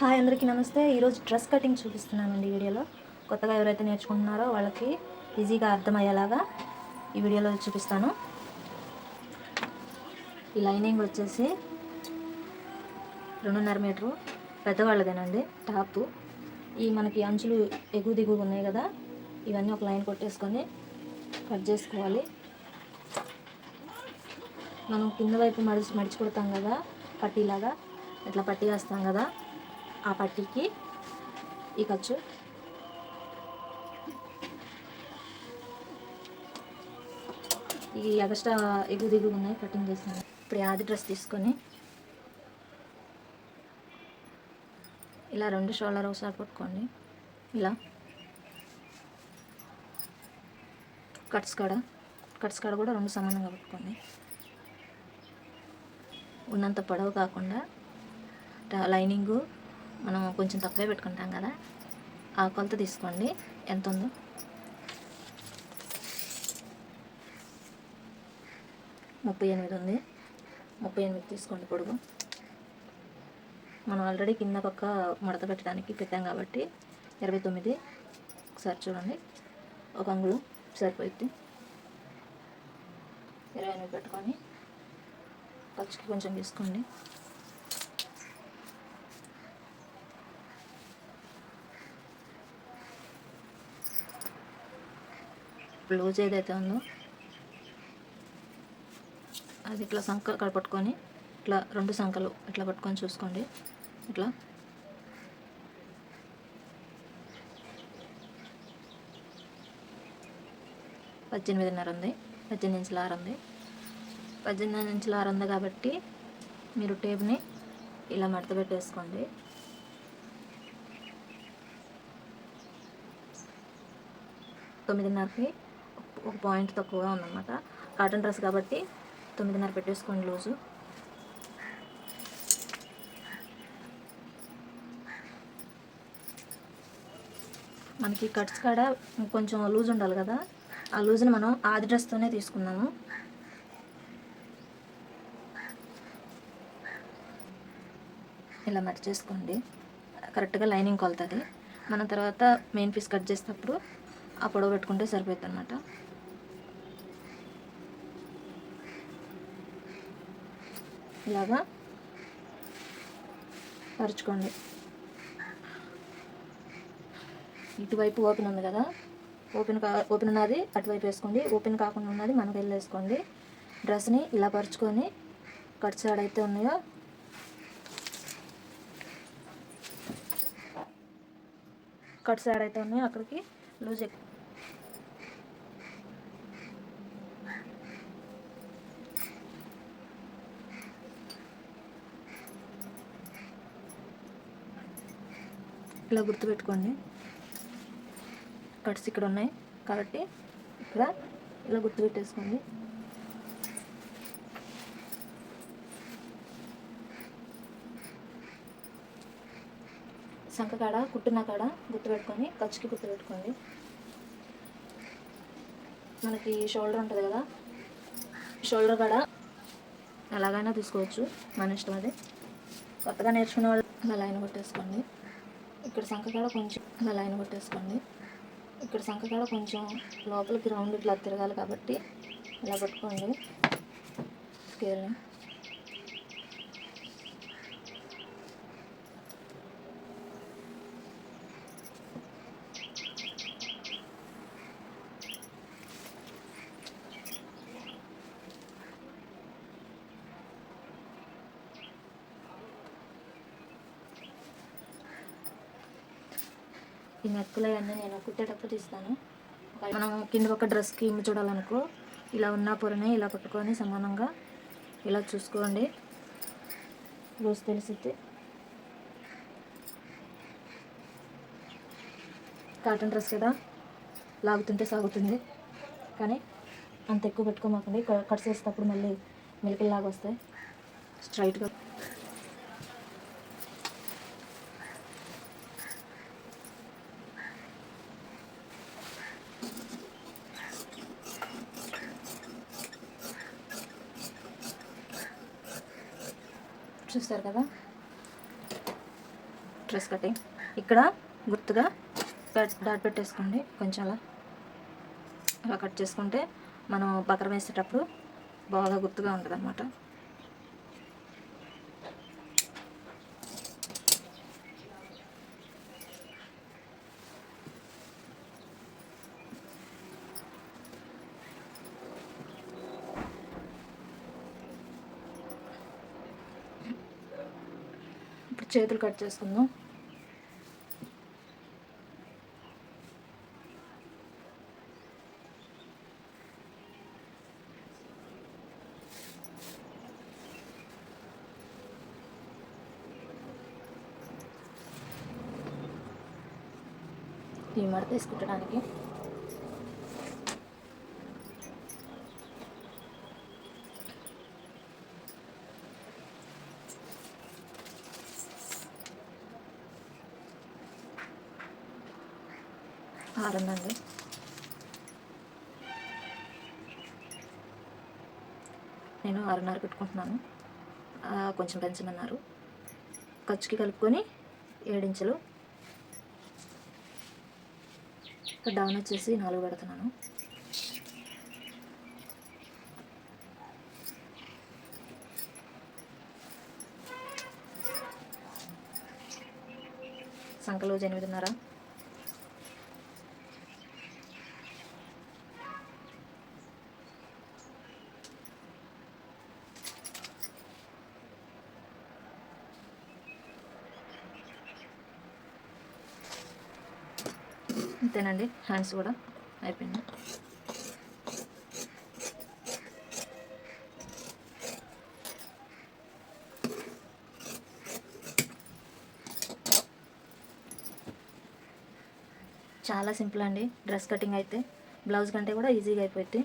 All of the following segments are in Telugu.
హాయ్ అందరికీ నమస్తే. ఈరోజు డ్రెస్ కటింగ్ చూపిస్తున్నానండి ఈ వీడియోలో. కొత్తగా ఎవరైతే నేర్చుకుంటున్నారో వాళ్ళకి ఈజీగా అర్థమయ్యేలాగా ఈ వీడియోలో చూపిస్తాను. ఈ లైనింగ్ వచ్చేసి రెండున్నర మీటరు. పెద్దవాళ్ళదేనండి టాప్. ఈ మనకి అంచులు ఎగువ దిగువ ఉన్నాయి కదా ఇవన్నీ ఒక లైన్ కొట్టేసుకొని కట్ చేసుకోవాలి. మనం కింద వైపు మడిచి మడిచి కొడతాం కదా పట్టీలాగా ఇట్లా పట్టీ వేస్తాం కదా ఆ పట్టీకి. ఈ ఖర్చు. ఈ ఎగస్ట్రా ఎగువ దిగువ ఉన్నాయి కటింగ్ చేసాను ఇప్పుడు యాది ఆది డ్రెస్ తీసుకొని ఇలా రెండు షోల్డర్ ఒకసారి పట్టుకోండి ఇలా. కట్స్ కాడ. కట్స్ కాడ కూడా రెండు సమానంగా పట్టుకోండి ఉన్నంత పొడవు కాకుండా లైనింగు మనం కొంచెం తక్కువే పెట్టుకుంటాం కదా. ఆ కొలత తీసుకోండి. ఎంత ఉందో. ముప్పై ఎనిమిది ఉంది. ముప్పై ఎనిమిది తీసుకోండి పొడుగు. మనం ఆల్రెడీ కింద పక్క మడత పెట్టడానికి పెట్టాం కాబట్టి ఇరవై తొమ్మిది. ఒకసారి చూడండి. ఒక అంగుళం సరిపోయింది. ఇరవై ఎనిమిది పెట్టుకొని ఖర్చుకి కొంచెం తీసుకోండి లూజ్ ఏదైతే ఉందో. అది ఇట్లా సంఖ అక్కడ పట్టుకొని ఇట్లా రెండు సంఖలు ఇట్లా పట్టుకొని చూసుకోండి. ఇట్లా. పద్దెనిమిదిన్నర ఉంది. పద్దెనిమిది ఇంచుల ఆరు ఉంది. పద్దెనిమిది ఇంచుల ఆరు ఉంది కాబట్టి మీరు టేప్ని ఇలా మడత పెట్టేసుకోండి. తొమ్మిదిన్నరకి ఒక పాయింట్ తక్కువగా ఉందన్నమాట. కాటన్ డ్రెస్ కాబట్టి తొమ్మిదిన్నర పెట్టేసుకోండి లూజు. మనకి కట్స్ కాడ కొంచెం లూజ్ ఉండాలి కదా. ఆ లూజ్ని మనం ఆది డ్రెస్తోనే తీసుకున్నాము ఇలా మట్ చేసుకోండి. కరెక్ట్గా లైనింగ్ కొలుతుంది. మనం తర్వాత మెయిన్ పీస్ కట్ చేసేటప్పుడు ఆ పొడవు పెట్టుకుంటే సరిపోతుంది అనమాట ఇలాగా పరుచుకోండి ఇటువైపు ఓపెన్ ఉంది కదా? ఓపెన్ కా ఓపెన్ ఉన్నది అటువైపు వేసుకోండి. ఓపెన్ కాకుండా ఉన్నది మనకు వెళ్ళేసుకోండి. డ్రెస్ని ఇలా పరుచుకొని కట్ సైడ్ అయితే ఉన్నాయో కట్ సైడ్ అయితే ఉన్నాయో అక్కడికి లూజ్ ఎక్కువ ఇలా గుర్తుపెట్టుకోండి. కట్స్ ఇక్కడ ఉన్నాయి. కాబట్టి ఇక్కడ ఇలా గుర్తుపెట్టేసుకోండి. శంఖ కాడ కుట్టిన కాడ గుర్తుపెట్టుకొని ఖర్చుకి గుర్తుపెట్టుకోండి. మనకి షోల్డర్ ఉంటుంది కదా. షోల్డర్ కాడ ఎలాగైనా తీసుకోవచ్చు మన ఇష్టం అది. కొత్తగా నేర్చుకునే వాళ్ళు అలా లైన్ కొట్టేసుకోండి. ఇక్కడ సంఖకాడ కొంచెం అలా లైన్ కొట్టేసుకోండి. ఇక్కడ సంఖకాడ కొంచెం లోపలికి రౌండ్ ఇట్లా తిరగాలి కాబట్టి ఇలా పట్టుకోండి స్కేల్ని ఈ నెక్కులు అవన్నీ నేను కుట్టేటప్పుడు తీస్తాను. మనం కింద ఒక డ్రెస్కి ఇమ్మి చూడాలనుకో ఇలా ఉన్న పొరని ఇలా పట్టుకొని సమానంగా ఇలా చూసుకోండి. రోజు తెలిసిద్ది. కాటన్ డ్రెస్ కదా లాగుతుంటే సాగుతుంది. కానీ అంత ఎక్కువ పెట్టుకోమాకండి. క- కట్ చేసేటప్పుడు మళ్ళీ మిలికలు లాగా వస్తాయి. స్ట్రైట్గా చూస్తారు కదా? డ్రెస్ కటింగ్ ఇక్కడ గుర్తుగా డాట్ పెట్టేసుకోండి కొంచెం అలా. అలా కట్ చేసుకుంటే మనం బకర వేసేటప్పుడు బాగా గుర్తుగా ఉంటుంది చేతులు కట్ చేసుకుందాం. ఈ మడత తీసుకుంటానికి. తీసుకుంటడానికి అండి నేను ఆరున్నర పెట్టుకుంటున్నాను. కొంచెం పెంచమన్నారు. ఖర్చుకి కలుపుకొని ఏడించలు డౌన్ వచ్చేసి నాలుగు పెడుతున్నాను. సంకలో ఎనిమిదిన్నర. అంతేనండి హ్యాండ్స్ కూడా అయిపోయింది. చాలా సింపుల్ అండి డ్రెస్ కటింగ్ అయితే. బ్లౌజ్ కంటే కూడా ఈజీగా అయిపోయింది.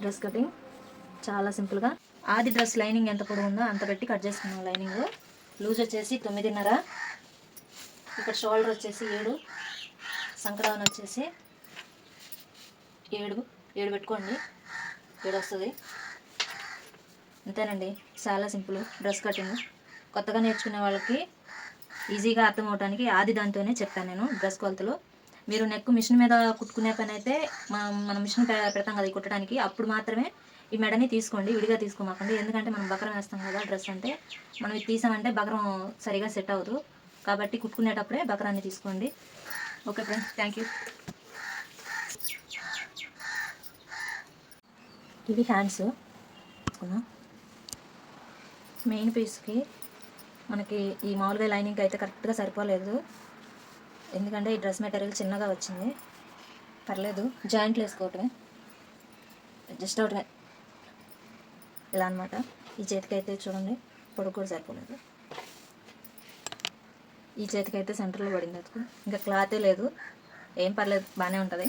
Dress cutting. చాలా సింపుల్గా. ఆది డ్రెస్ లైనింగ్ ఎంత పొడవు ఉందో అంత పెట్టి కట్ చేసుకున్నాం లైనింగ్. లూజ్ వచ్చేసి తొమ్మిదిన్నర. ఇక్కడ షోల్డర్ వచ్చేసి ఏడు. సంకడవన్ వచ్చేసి ఏడు. ఏడు పెట్టుకోండి. ఏడు వస్తుంది. అంతేనండి. చాలా సింపుల్ డ్రెస్ కటింగ్. కొత్తగా నేర్చుకునే వాళ్ళకి ఈజీగా అర్థం అవడానికి ఆది దాంతోనే చెప్పాను నేను డ్రెస్ కొలతలు మీరు నెక్ మిషన్ మీద కుట్టుకునే పని అయితే మనం మిషన్ పెడతాం కదా ఈ కుట్టడానికి. అప్పుడు మాత్రమే ఈ మెడని తీసుకోండి విడిగా తీసుకోమాకండి. ఎందుకంటే మనం బకరం వేస్తాం కదా డ్రెస్ అంటే మనం ఇది తీసామంటే బకరం సరిగా సెట్ అవ్వదు. కాబట్టి కుట్టుకునేటప్పుడే బకరాన్ని తీసుకోండి. ఓకే ఫ్రెండ్స్ థ్యాంక్ యూ ఇవి హ్యాండ్స్ మెయిన్ పీస్కి మనకి ఈ మామూలుగా లైనింగ్ అయితే కరెక్ట్గా సరిపోలేదు. ఎందుకంటే ఈ డ్రెస్ మెటీరియల్ చిన్నగా వచ్చింది. పర్లేదు జాయింట్లు వేసుకోవటమే. జస్ట్ అవటమే ఇలా అనమాట ఈ చేతికి అయితే చూడండి పొడుగు కూడా సరిపోలేదు. ఈ చేతికి అయితే సెంటర్లో పడింది అతుకు ఇంకా క్లాతే లేదు. ఏం పర్లేదు బాగానే ఉంటుంది.